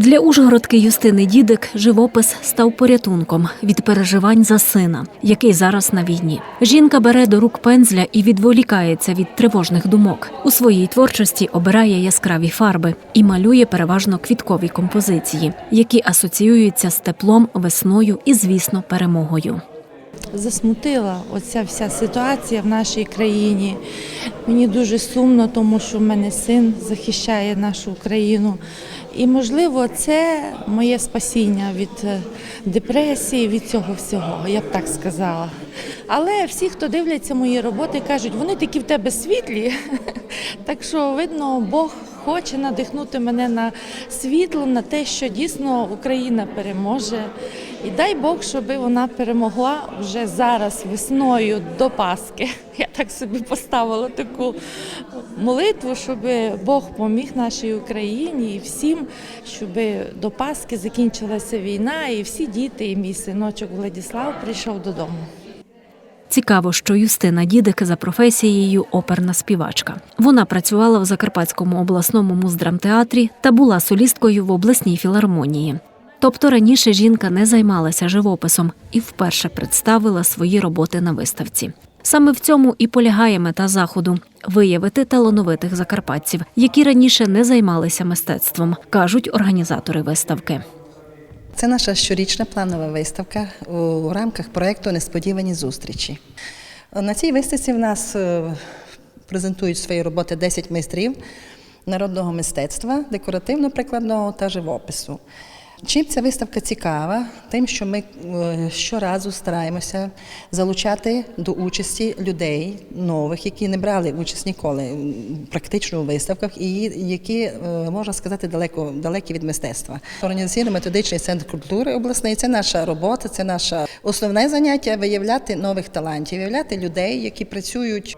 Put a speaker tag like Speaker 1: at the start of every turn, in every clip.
Speaker 1: Для ужгородки Юстини Дідик живопис став порятунком від переживань за сина, який зараз на війні. Жінка бере до рук пензля і відволікається від тривожних думок. У своїй творчості обирає яскраві фарби і малює переважно квіткові композиції, які асоціюються з теплом, весною і, звісно, перемогою.
Speaker 2: Засмутила оця вся ситуація в нашій країні. Мені дуже сумно, тому що в мене син захищає нашу країну. І, можливо, це моє спасіння від е, депресії, від цього всього, я б так сказала. Але всі, хто дивляться мої роботи, кажуть, вони такі в тебе світлі. Так що, видно, Бог хоче надихнути мене на світло, на те, що дійсно Україна переможе. І дай Бог, щоб вона перемогла вже зараз весною до Пасхи. Я так собі поставила таку молитву, щоб Бог поміг нашій Україні і всім, щоб до Пасхи закінчилася війна, і всі діти, і мій синочок Владіслав прийшов додому.
Speaker 1: Цікаво, що Юстина Дідик за професією оперна співачка. Вона працювала в Закарпатському обласному муздрамтеатрі та була солісткою в обласній філармонії. Тобто раніше жінка не займалася живописом і вперше представила свої роботи на виставці. Саме в цьому і полягає мета заходу виявити талановитих закарпатців, які раніше не займалися мистецтвом, кажуть організатори виставки.
Speaker 3: Це наша щорічна планова виставка у рамках проєкту Несподівані зустрічі. На цій виставці в нас е, презентують свої роботи 10 майстрів народного мистецтва, декоративно-прикладного та живопису. Чим ця виставка цікава? Тим, що ми е, щоразу стараємося залучати до участі людей нових, які не брали участь ніколи практично у виставках, і які, е, можна сказати, далеко далекі від мистецтва. Організаційно-методичний центр культури обласний це наша робота, це наше основне заняття виявляти нових талантів, виявляти людей, які працюють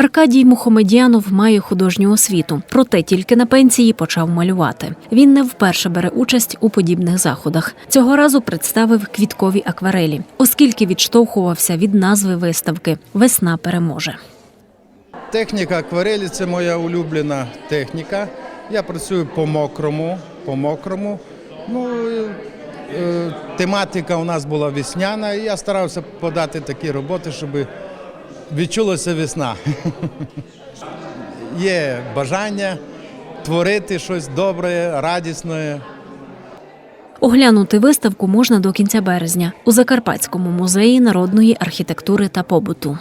Speaker 1: Аркадій Мухомедянов має художню освіту, проте тільки на пенсії почав малювати. Він не вперше бере участь у подібних заходах. Цього разу представив квіткові акварелі, оскільки відштовхувався від назви виставки Весна переможе.
Speaker 4: Техніка акварелі це моя улюблена техніка. Я працюю по мокрому, по мокрому. Ну, е, тематика у нас була весняна, і я старався подати такі роботи, щоб відчулася весна. Є бажання творити щось добре, радісне.
Speaker 1: Оглянути виставку можна до кінця березня у Закарпатському музеї народної архітектури та побуту.